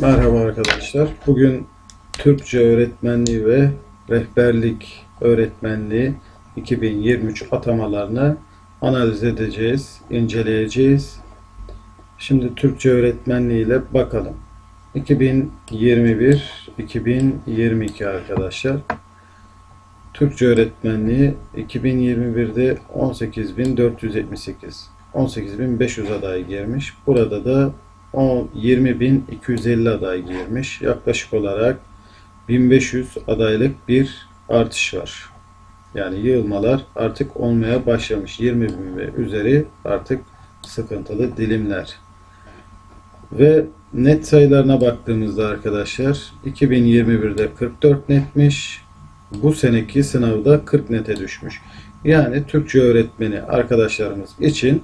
Merhaba arkadaşlar. Bugün Türkçe öğretmenliği ve rehberlik öğretmenliği 2023 atamalarını analiz edeceğiz, inceleyeceğiz. Şimdi Türkçe öğretmenliği ile bakalım. 2021-2022 arkadaşlar. Türkçe öğretmenliği 2021'de 18.478 18.500 aday girmiş. Burada da 20.250 aday girmiş. Yaklaşık olarak 1500 adaylık bir artış var. Yani yığılmalar artık olmaya başlamış. 20 bin ve üzeri artık sıkıntılı dilimler. Ve net sayılarına baktığımızda arkadaşlar 2021'de 44 netmiş. Bu seneki sınavda 40 nete düşmüş. Yani Türkçe öğretmeni arkadaşlarımız için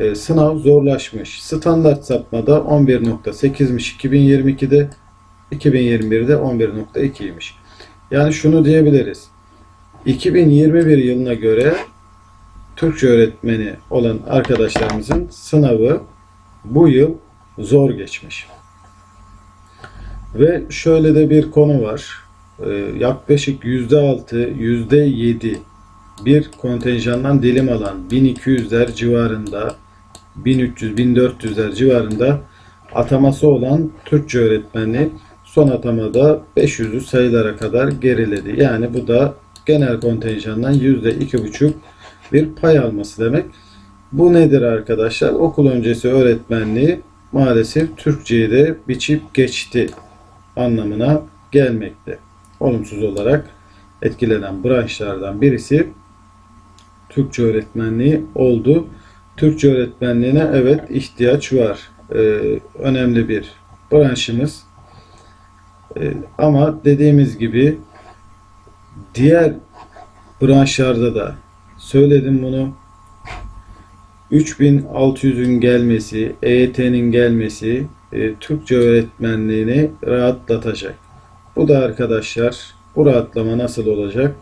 e, sınav zorlaşmış. Standart sapmada 11.8'miş 2022'de 2021'de 11.2'ymiş. Yani şunu diyebiliriz. 2021 yılına göre Türkçe öğretmeni olan arkadaşlarımızın sınavı bu yıl zor geçmiş. Ve şöyle de bir konu var. Ee, yaklaşık %6, %7 bir kontenjandan dilim alan 1200'ler civarında 1300-1400'ler civarında ataması olan Türkçe öğretmeni son atamada 500'lü sayılara kadar geriledi. Yani bu da genel kontenjandan %2,5 bir pay alması demek. Bu nedir arkadaşlar? Okul öncesi öğretmenliği maalesef Türkçeyi de biçip geçti anlamına gelmekte. Olumsuz olarak etkilenen branşlardan birisi Türkçe öğretmenliği oldu. Türkçe öğretmenliğine evet ihtiyaç var. Ee, önemli bir branşımız. Ee, ama dediğimiz gibi diğer branşlarda da söyledim bunu 3600'ün gelmesi, EYT'nin gelmesi e, Türkçe öğretmenliğini rahatlatacak. Bu da arkadaşlar bu rahatlama nasıl olacak?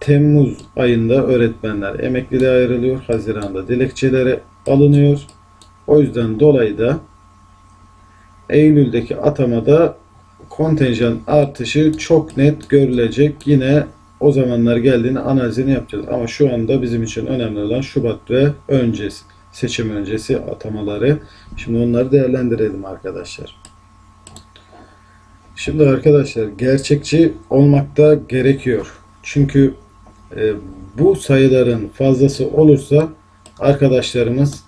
Temmuz ayında öğretmenler emekliliğe ayrılıyor. Haziran'da dilekçeleri alınıyor. O yüzden dolayı da Eylül'deki atamada kontenjan artışı çok net görülecek. Yine o zamanlar geldiğini analizini yapacağız. Ama şu anda bizim için önemli olan Şubat ve öncesi, seçim öncesi atamaları. Şimdi onları değerlendirelim arkadaşlar. Şimdi arkadaşlar gerçekçi olmakta gerekiyor. Çünkü e, bu sayıların fazlası olursa arkadaşlarımız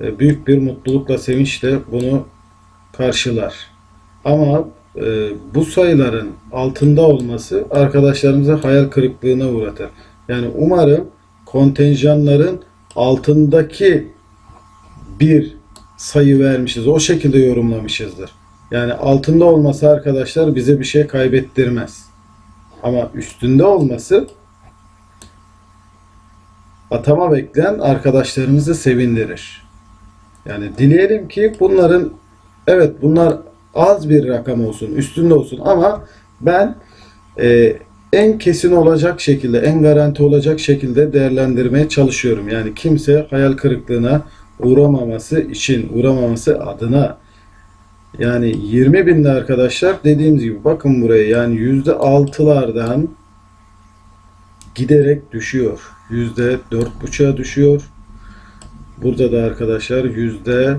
e, büyük bir mutlulukla, sevinçle bunu karşılar. Ama e, bu sayıların altında olması arkadaşlarımızı hayal kırıklığına uğratır. Yani umarım kontenjanların altındaki bir sayı vermişiz. O şekilde yorumlamışızdır. Yani altında olması arkadaşlar bize bir şey kaybettirmez. Ama üstünde olması atama bekleyen arkadaşlarımızı sevindirir. Yani dileyelim ki bunların evet bunlar az bir rakam olsun, üstünde olsun ama ben e, en kesin olacak şekilde, en garanti olacak şekilde değerlendirmeye çalışıyorum. Yani kimse hayal kırıklığına uğramaması için, uğramaması adına yani 20 binde arkadaşlar dediğimiz gibi bakın buraya yani yüzde altılardan giderek düşüyor. Yüzde dört buçuğa düşüyor. Burada da arkadaşlar yüzde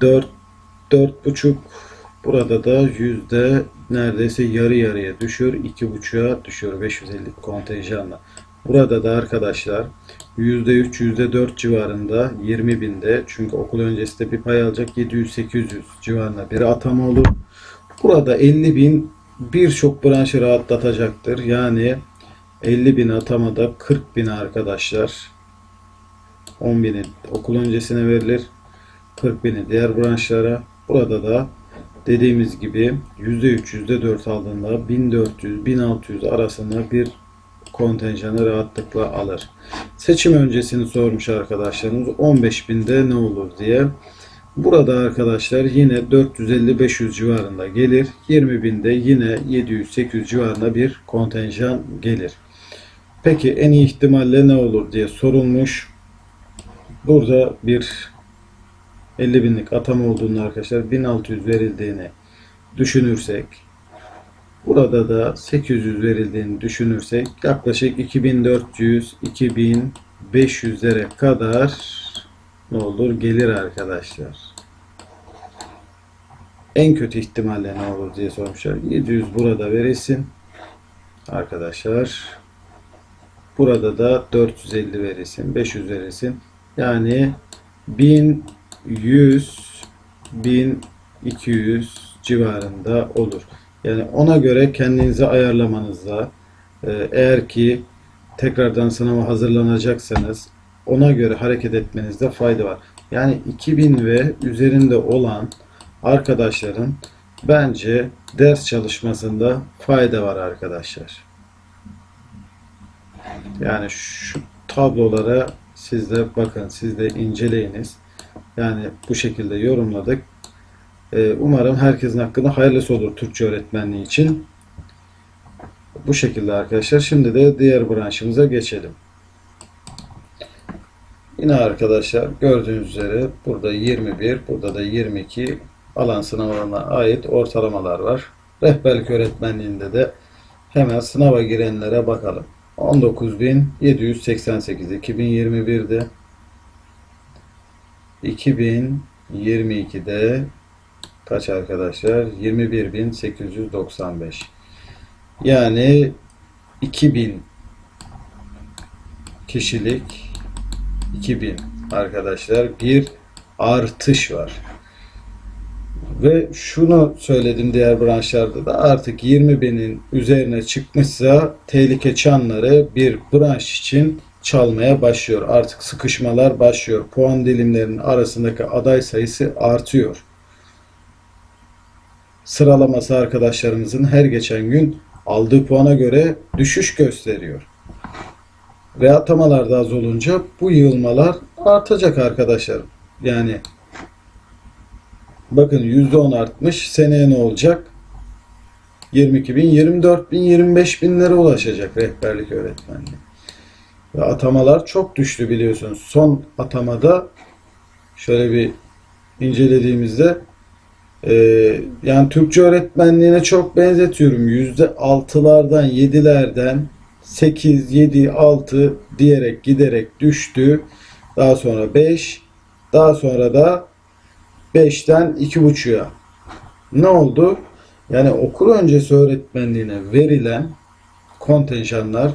dört dört buçuk burada da yüzde neredeyse yarı yarıya düşüyor. iki buçuğa düşüyor 550 kontenjanla. Burada da arkadaşlar yüzde üç yüzde dört civarında 20 binde çünkü okul öncesinde bir pay alacak 700-800 civarında bir atama olur. Burada 50 bin birçok branşı rahatlatacaktır. Yani 50 bin atamada 40 bin arkadaşlar 10 bini okul öncesine verilir. 40 bini diğer branşlara. Burada da dediğimiz gibi %3 %4 aldığında 1400-1600 arasında bir kontenjanı rahatlıkla alır. Seçim öncesini sormuş arkadaşlarımız 15 binde ne olur diye. Burada arkadaşlar yine 450-500 civarında gelir. 20 binde yine 700-800 civarında bir kontenjan gelir. Peki en iyi ihtimalle ne olur diye sorulmuş. Burada bir 50 binlik atama olduğunu arkadaşlar 1600 verildiğini düşünürsek burada da 800 verildiğini düşünürsek yaklaşık 2400 2500'lere kadar ne olur gelir arkadaşlar. En kötü ihtimalle ne olur diye sormuşlar. 700 burada verilsin. Arkadaşlar. Burada da 450 verilsin. 500 verilsin. Yani 1100 1200 civarında olur. Yani ona göre kendinizi ayarlamanızda e, eğer ki tekrardan sınava hazırlanacaksanız ona göre hareket etmenizde fayda var. Yani 2000 ve üzerinde olan arkadaşların bence ders çalışmasında fayda var arkadaşlar. Yani şu tablolara siz de bakın, siz de inceleyiniz. Yani bu şekilde yorumladık. Ee, umarım herkesin hakkında hayırlısı olur Türkçe öğretmenliği için. Bu şekilde arkadaşlar. Şimdi de diğer branşımıza geçelim. Yine arkadaşlar gördüğünüz üzere burada 21, burada da 22 alan sınavlarına ait ortalamalar var. Rehberlik öğretmenliğinde de hemen sınava girenlere bakalım. 19.788 2021'de 2022'de kaç arkadaşlar? 21.895 yani 2000 kişilik 2000 arkadaşlar bir artış var. Ve şunu söyledim diğer branşlarda da artık 20 binin üzerine çıkmışsa tehlike çanları bir branş için çalmaya başlıyor. Artık sıkışmalar başlıyor. Puan dilimlerinin arasındaki aday sayısı artıyor. Sıralaması arkadaşlarımızın her geçen gün aldığı puana göre düşüş gösteriyor. Ve atamalar da az olunca bu yığılmalar artacak arkadaşlar. Yani bakın %10 artmış. Seneye ne olacak? 22 bin, 24 bin, 25 binlere ulaşacak rehberlik öğretmenliği. Ve atamalar çok düştü biliyorsunuz. Son atamada şöyle bir incelediğimizde e, yani Türkçe öğretmenliğine çok benzetiyorum. Yüzde altılardan, yedilerden 8, 7, 6 diyerek giderek düştü. Daha sonra 5, daha sonra da 5'ten 2.5'a. Ne oldu? Yani okul öncesi öğretmenliğine verilen kontenjanlar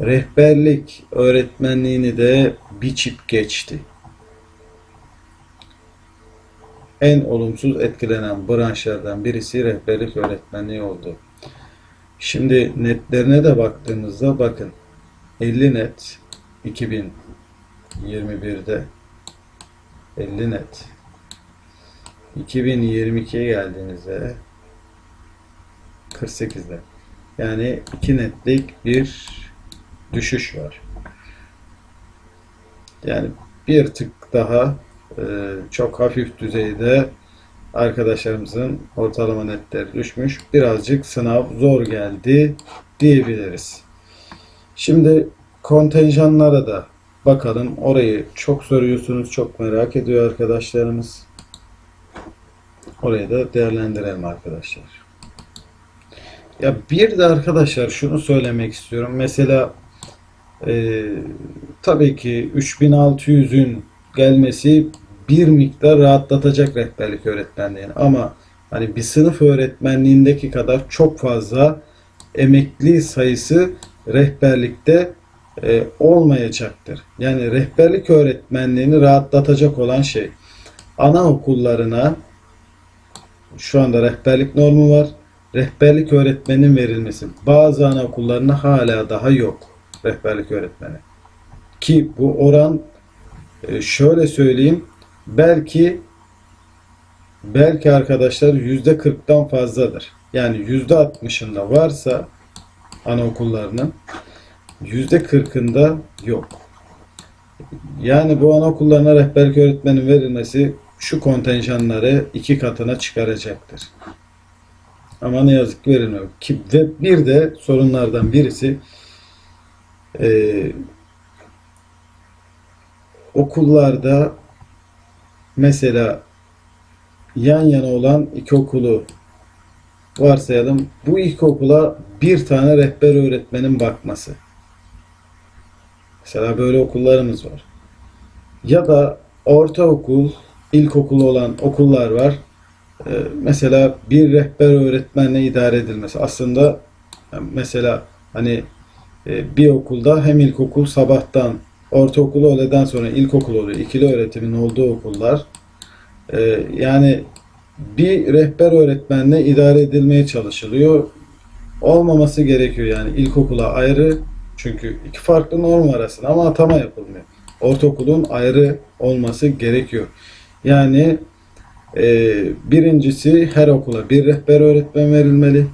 rehberlik öğretmenliğini de biçip geçti. En olumsuz etkilenen branşlardan birisi rehberlik öğretmenliği oldu. Şimdi netlerine de baktığımızda bakın 50 net 2021'de 50 net 2022'ye geldiğinizde 48'de yani 2 netlik bir düşüş var. Yani bir tık daha e, çok hafif düzeyde arkadaşlarımızın ortalama netleri düşmüş. Birazcık sınav zor geldi diyebiliriz. Şimdi kontenjanlara da bakalım. Orayı çok soruyorsunuz, çok merak ediyor arkadaşlarımız. Orayı da değerlendirelim arkadaşlar. Ya bir de arkadaşlar şunu söylemek istiyorum. Mesela e, tabii ki 3600'ün gelmesi bir miktar rahatlatacak rehberlik öğretmenliğini. Ama hani bir sınıf öğretmenliğindeki kadar çok fazla emekli sayısı rehberlikte e, olmayacaktır. Yani rehberlik öğretmenliğini rahatlatacak olan şey anaokullarına şu anda rehberlik normu var. Rehberlik öğretmenin verilmesi. Bazı anaokullarına hala daha yok rehberlik öğretmeni. Ki bu oran e, şöyle söyleyeyim belki belki arkadaşlar yüzde kırktan fazladır. Yani yüzde altmışında varsa anaokullarının yüzde kırkında yok. Yani bu anaokullarına rehberlik öğretmenin verilmesi şu kontenjanları iki katına çıkaracaktır. Ama ne yazık ki verilmiyor. Ki, ve bir de sorunlardan birisi e, okullarda mesela yan yana olan iki okulu varsayalım. Bu ilkokula bir tane rehber öğretmenin bakması. Mesela böyle okullarımız var. Ya da ortaokul, ilkokul olan okullar var. Ee, mesela bir rehber öğretmenle idare edilmesi. Aslında mesela hani e, bir okulda hem ilkokul sabahtan ortaokulu öğleden sonra ilkokul oluyor. İkili öğretimin olduğu okullar. Ee, yani bir rehber öğretmenle idare edilmeye çalışılıyor. Olmaması gerekiyor yani ilkokula ayrı çünkü iki farklı norm arasında ama atama yapılmıyor. Ortaokulun ayrı olması gerekiyor. Yani e, birincisi her okula bir rehber öğretmen verilmeli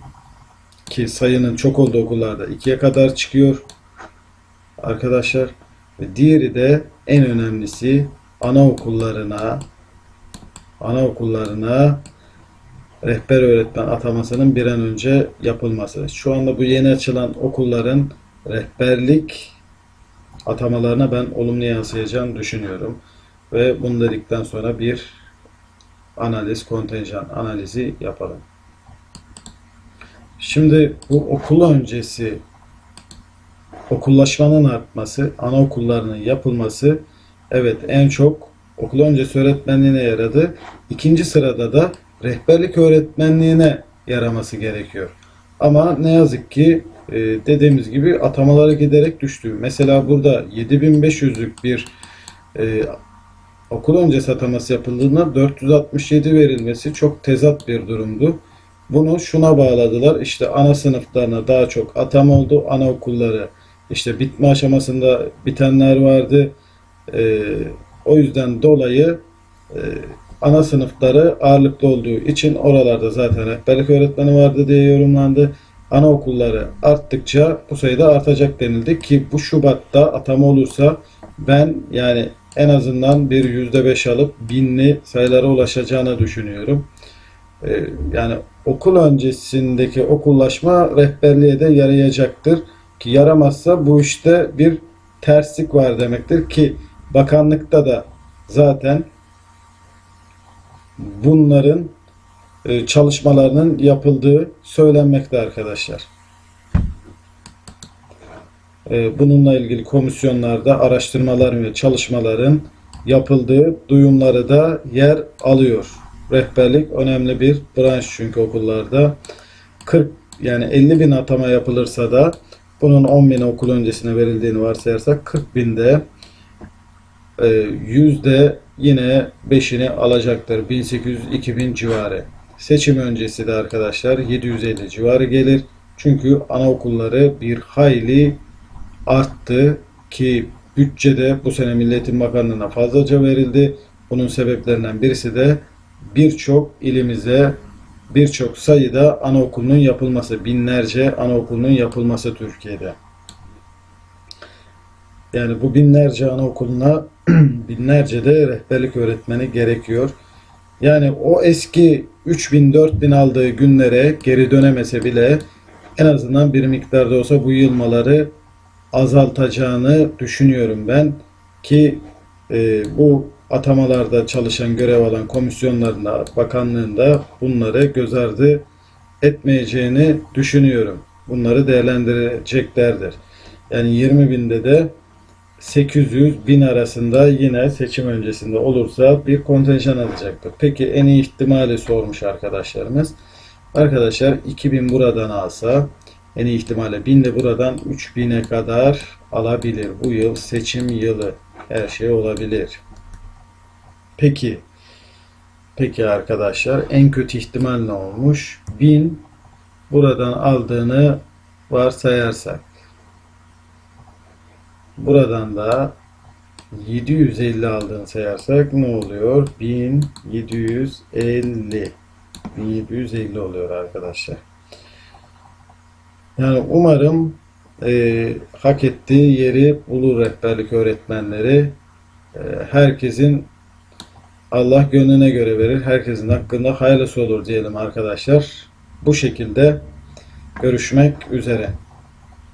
ki sayının çok olduğu okullarda ikiye kadar çıkıyor arkadaşlar. Ve diğeri de en önemlisi anaokullarına anaokullarına rehber öğretmen atamasının bir an önce yapılması. Şu anda bu yeni açılan okulların rehberlik atamalarına ben olumlu yansıyacağını düşünüyorum. Ve bunu dedikten sonra bir analiz, kontenjan analizi yapalım. Şimdi bu okul öncesi okullaşmanın artması, anaokullarının yapılması evet en çok okul öncesi öğretmenliğine yaradı. İkinci sırada da rehberlik öğretmenliğine yaraması gerekiyor. Ama ne yazık ki e, dediğimiz gibi atamaları giderek düştü. Mesela burada 7500'lük bir e, okul öncesi ataması yapıldığında 467 verilmesi çok tezat bir durumdu. Bunu şuna bağladılar. İşte ana sınıflarına daha çok atam oldu. Anaokulları işte bitme aşamasında bitenler vardı. E, o yüzden dolayı e, ana sınıfları ağırlıklı olduğu için oralarda zaten rehberlik öğretmeni vardı diye yorumlandı. Anaokulları arttıkça bu sayıda artacak denildi ki bu Şubat'ta atama olursa ben yani en azından bir yüzde beş alıp binli sayılara ulaşacağını düşünüyorum. Ee, yani okul öncesindeki okullaşma rehberliğe de yarayacaktır. Ki yaramazsa bu işte bir terslik var demektir ki bakanlıkta da zaten bunların e, çalışmalarının yapıldığı söylenmekte arkadaşlar. E, Bununla ilgili komisyonlarda araştırmaların ve çalışmaların yapıldığı duyumları da yer alıyor. Rehberlik önemli bir branş çünkü okullarda. 40 yani 50 bin atama yapılırsa da bunun 10 bin okul öncesine verildiğini varsayarsak 40 binde e, yüzde yine 5'ini alacaktır. 1800-2000 civarı. Seçim öncesi de arkadaşlar 750 civarı gelir. Çünkü anaokulları bir hayli arttı ki bütçede bu sene Milletin Bakanlığı'na fazlaca verildi. Bunun sebeplerinden birisi de birçok ilimize birçok sayıda anaokulunun yapılması, binlerce anaokulunun yapılması Türkiye'de. Yani bu binlerce anaokuluna binlerce de rehberlik öğretmeni gerekiyor. Yani o eski 3000 4000 aldığı günlere geri dönemese bile en azından bir miktarda olsa bu yılmaları azaltacağını düşünüyorum ben ki e, bu atamalarda çalışan görev alan komisyonlarında bakanlığında bunları göz ardı etmeyeceğini düşünüyorum. Bunları değerlendireceklerdir. Yani 20 binde de 800 bin arasında yine seçim öncesinde olursa bir kontenjan alacaktır. Peki en iyi ihtimali sormuş arkadaşlarımız. Arkadaşlar 2000 buradan alsa en ihtimalle 1000 de buradan 3000'e kadar alabilir. Bu yıl seçim yılı. Her şey olabilir. Peki Peki arkadaşlar en kötü ihtimal ne olmuş? 1000 buradan aldığını varsayarsak Buradan da 750 aldığını sayarsak ne oluyor? 1750 1750 oluyor arkadaşlar. Yani umarım e, hak ettiği yeri bulur rehberlik öğretmenleri. E, herkesin Allah gönlüne göre verir. Herkesin hakkında hayırlısı olur diyelim arkadaşlar. Bu şekilde görüşmek üzere.